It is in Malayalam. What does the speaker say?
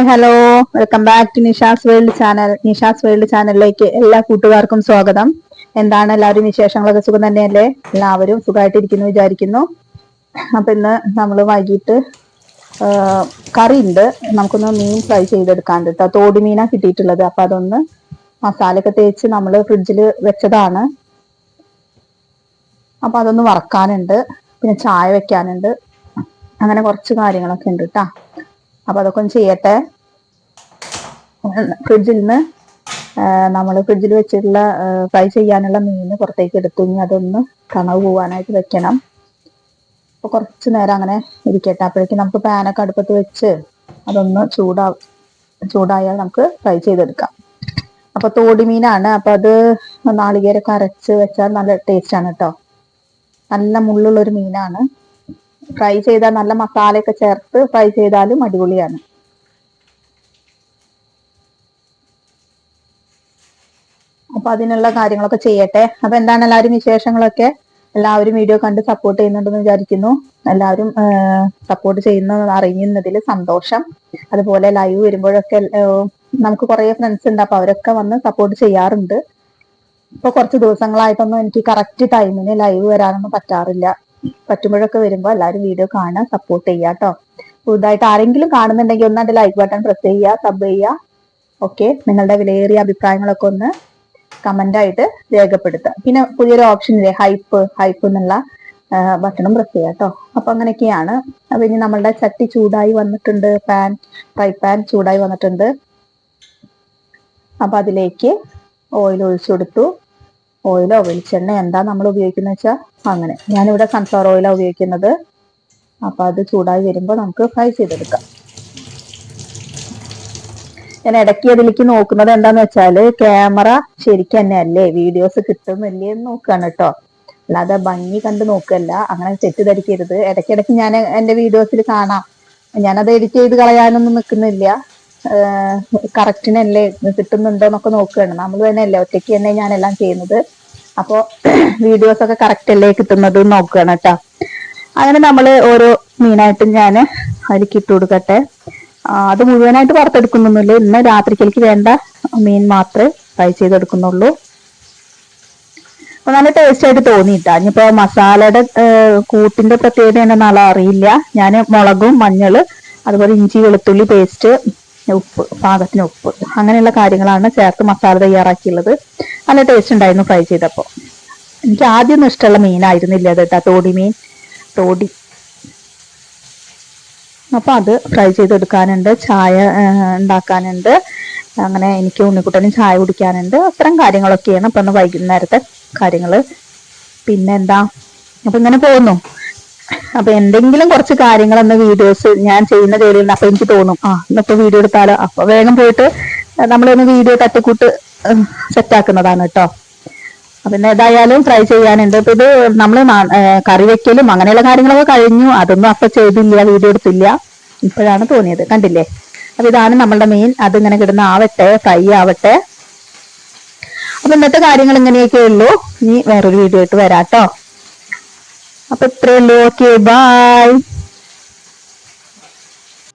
Hi hello welcome back to Nisha's world channel. Nisha's world ചാനലിലേക്ക് എല്ലാ കൂട്ടുകാർക്കും സ്വാഗതം. എന്താണ് എല്ലാവരും വിശേഷങ്ങളൊക്കെ സുഖം തന്നെയല്ലേ? എല്ലാവരും സുഖമായിട്ടിരിക്കുന്നു വിചാരിക്കുന്നു. അപ്പൊ ഇന്ന് നമ്മൾ വൈകിട്ട് കറി ഉണ്ട് നമുക്കൊന്ന് മീൻ ഫ്രൈ ചെയ്തെടുക്കാൻ കേട്ടോ തോടി മീനാ കിട്ടിയിട്ടുള്ളത്. അപ്പൊ അതൊന്ന് മസാലയൊക്കെ തേച്ച് നമ്മൾ ഫ്രിഡ്ജിൽ വെച്ചതാണ്. അപ്പൊ അതൊന്ന് വറക്കാനുണ്ട്. പിന്നെ ചായ വെക്കാനുണ്ട്. അങ്ങനെ കുറച്ച് കാര്യങ്ങളൊക്കെ ഉണ്ട് കേട്ടാ അപ്പൊ അതൊക്കെ ഒന്ന് ചെയ്യട്ടെ. ഫ്രിഡ്ജിൽ നിന്ന് നമ്മൾ ഫ്രിഡ്ജിൽ വെച്ചിട്ടുള്ള ഫ്രൈ ചെയ്യാനുള്ള മീൻ പുറത്തേക്ക് എടുത്തു. ഇനി അതൊന്ന് കണവ് പോവാനായിട്ട് വെക്കണം. അപ്പൊ കുറച്ച് നേരം അങ്ങനെ ഇരിക്കട്ടെ. അപ്പോഴേക്കും നമുക്ക് പാനൊക്കെ അടുപ്പത്ത് വെച്ച് അതൊന്ന് ചൂടാ ചൂടായാൽ നമുക്ക് ഫ്രൈ ചെയ്തെടുക്കാം. അപ്പൊ തോടി മീനാണ്. അപ്പൊ അത് നാളികേരൊക്കെ അരച്ച് വെച്ചാൽ നല്ല ടേസ്റ്റ് ആണ് കേട്ടോ നല്ല മുള്ളുള്ളൊരു മീനാണ്. ഫ്രൈ ചെയ്താൽ നല്ല മസാലയൊക്കെ ചേർത്ത് ഫ്രൈ ചെയ്താലും അടിപൊളിയാണ്. അപ്പൊ അതിനുള്ള കാര്യങ്ങളൊക്കെ ചെയ്യട്ടെ. അപ്പൊ എന്താണ് എല്ലാവരും വിശേഷങ്ങളൊക്കെ? എല്ലാവരും വീഡിയോ കണ്ട് സപ്പോർട്ട് ചെയ്യുന്നുണ്ടെന്ന് വിചാരിക്കുന്നു. എല്ലാവരും സപ്പോർട്ട് ചെയ്യുന്ന അറിയുന്നതിൽ സന്തോഷം. അതുപോലെ ലൈവ് വരുമ്പോഴൊക്കെ നമുക്ക് കുറെ ഫ്രണ്ട്സ് ഉണ്ട്. അപ്പൊ അവരൊക്കെ വന്ന് സപ്പോർട്ട് ചെയ്യാറുണ്ട്. ഇപ്പൊ കുറച്ച് ദിവസങ്ങളായിട്ടൊന്നും എനിക്ക് കറക്റ്റ് ടൈമിന് ലൈവ് വരാനൊന്നും പറ്റാറില്ല. പറ്റുമ്പോഴൊക്കെ വരുമ്പോൾ എല്ലാവരും വീഡിയോ കാണാൻ സപ്പോർട്ട് ചെയ്യുക കേട്ടോ പുതുതായിട്ട് ആരെങ്കിലും കാണുന്നുണ്ടെങ്കിൽ ഒന്ന് അതിന്റെ ലൈക്ക് ബട്ടൺ പ്രസ് ചെയ്യുക സബ് ചെയ്യുക. ഓക്കെ നിങ്ങളുടെ വിലയേറിയ അഭിപ്രായങ്ങളൊക്കെ ഒന്ന് കമന്റ് ആയിട്ട് രേഖപ്പെടുത്തുക. പിന്നെ പുതിയൊരു ഓപ്ഷൻ ഇല്ലേ? ഹൈപ്പ് ഹൈപ്പ് എന്നുള്ള ബട്ടണും പ്രസ് ചെയ്യാം കേട്ടോ അപ്പൊ അങ്ങനെയൊക്കെയാണ്. അപ്പൊ ഇനി നമ്മളുടെ ചട്ടി ചൂടായി വന്നിട്ടുണ്ട്. പാൻ ഫ്രൈ പാൻ ചൂടായി വന്നിട്ടുണ്ട്. അപ്പൊ അതിലേക്ക് ഓയിൽ ഒഴിച്ചു കൊടുത്തു. ഓയിലോ വെളിച്ചെണ്ണ എന്താ നമ്മൾ ഉപയോഗിക്കുന്നത് വെച്ചാൽ അങ്ങനെ. ഞാനിവിടെ സൺഫ്ലവർ ഓയിലാണ് ഉപയോഗിക്കുന്നത്. അപ്പൊ അത് ചൂടായി വരുമ്പോൾ നമുക്ക് ഫ്രൈ ചെയ്തെടുക്കാം. ഞാൻ ഇടയ്ക്ക് അതിലേക്ക് നോക്കുന്നത് എന്താന്ന് വെച്ചാൽ ക്യാമറ ശരിക്കും തന്നെ അല്ലേ വീഡിയോസ് കിട്ടുന്നില്ലേ എന്ന് നോക്കുകയാണ് കേട്ടോ. അല്ലാതെ ഭംഗി കണ്ട് നോക്കല്ല. അങ്ങനെ തെറ്റിദ്ധരിക്കരുത്. ഇടയ്ക്കിടയ്ക്ക് ഞാൻ എന്റെ വീഡിയോസിൽ കാണാം. ഞാനത് എഡിറ്റ് ചെയ്ത് കളയാനൊന്നും നിൽക്കുന്നില്ല കറക്റ്റിനല്ലേ കിട്ടുന്നുണ്ടോ എന്നൊക്കെ നോക്കുകയാണ്. നമ്മൾ തന്നെ അല്ലേ ഒറ്റയ്ക്ക് തന്നെ ഞാനെല്ലാം ചെയ്യുന്നത്. അപ്പോ വീഡിയോസ് ഒക്കെ കറക്റ്റ് അല്ലേ കിട്ടുന്നത് നോക്കുകയാണ് കേട്ടോ. അങ്ങനെ നമ്മൾ ഓരോ മീനായിട്ടും ഞാൻ അതിലേക്ക് ഇട്ട് കൊടുക്കട്ടെ. അത് മുഴുവനായിട്ട് വറുത്തെടുക്കുന്നൊന്നുമില്ല. ഇന്ന് രാത്രിക്കലേക്ക് വേണ്ട മീൻ മാത്രമേ ഫ്രൈ ചെയ്തെടുക്കുന്നുള്ളൂ. അപ്പൊ നല്ല ടേസ്റ്റ് ആയിട്ട് തോന്നിയിട്ടാ ഇനിയിപ്പോ മസാലയുടെ കൂട്ടിന്റെ പ്രത്യേകത എന്നാലും അറിയില്ല. ഞാൻ മുളകും മഞ്ഞൾ അതുപോലെ ഇഞ്ചി വെളുത്തുള്ളി പേസ്റ്റ് ഉപ്പ് പാകത്തിന് ഉപ്പ്. അങ്ങനെയുള്ള കാര്യങ്ങളാണ് ചേർത്ത് മസാല തയ്യാറാക്കിയുള്ളത്. നല്ല ടേസ്റ്റ് ഉണ്ടായിരുന്നു ഫ്രൈ ചെയ്തപ്പോൾ എനിക്ക് ആദ്യമൊന്നും ഇഷ്ടമുള്ള മീനായിരുന്നില്ല അത് കേട്ടോ. തോടി മീൻ. തോടി. അപ്പോൾ അത് ഫ്രൈ ചെയ്തെടുക്കാനുണ്ട് ചായ ഉണ്ടാക്കാനുണ്ട്. അങ്ങനെ എനിക്ക് ഉണ്ണിക്കുട്ടനും ചായ കുടിക്കാനുണ്ട്. അത്തരം കാര്യങ്ങളൊക്കെയാണ് ഇപ്പൊ വൈകുന്നേരത്തെ കാര്യങ്ങൾ. പിന്നെന്താ അപ്പൊ ഇങ്ങനെ പോകുന്നു. അപ്പൊ എന്തെങ്കിലും കുറച്ച് കാര്യങ്ങൾ എന്ന വീഡിയോസ് ഞാൻ ചെയ്യുന്ന ജോലിയിൽ അപ്പൊ എനിക്ക് തോന്നും. ആ ഇന്നിപ്പോ വീഡിയോ എടുത്താലോ? അപ്പൊ വേഗം പോയിട്ട് നമ്മളൊന്ന് വീഡിയോ തട്ടിക്കൂട്ട് സെറ്റാക്കുന്നതാണ് കേട്ടോ പിന്നെ ഏതായാലും ട്രൈ ചെയ്യാനുണ്ട്. അപ്പൊ ഇത് നമ്മൾ കറി വെക്കലും അങ്ങനെയുള്ള കാര്യങ്ങളൊക്കെ കഴിഞ്ഞു. അതൊന്നും അപ്പൊ ചെയ്തില്ല വീഡിയോ എടുത്തില്ല. ഇപ്പോഴാണ് തോന്നിയത്. കണ്ടില്ലേ? അപ്പൊ ഇതാണ് നമ്മളുടെ മീൻ അതിങ്ങനെ കിടന്ന് ആവട്ടെ ഫ്രൈ ആവട്ടെ. അപ്പൊ ഇന്നത്തെ കാര്യങ്ങൾ ഇങ്ങനെയൊക്കെ ഉള്ളൂ. ഇനി വേറൊരു വീഡിയോ ആയിട്ട് വരാട്ടോ. അപ്പൊ ഇത്രയേ ഉള്ളൂ. Okay bye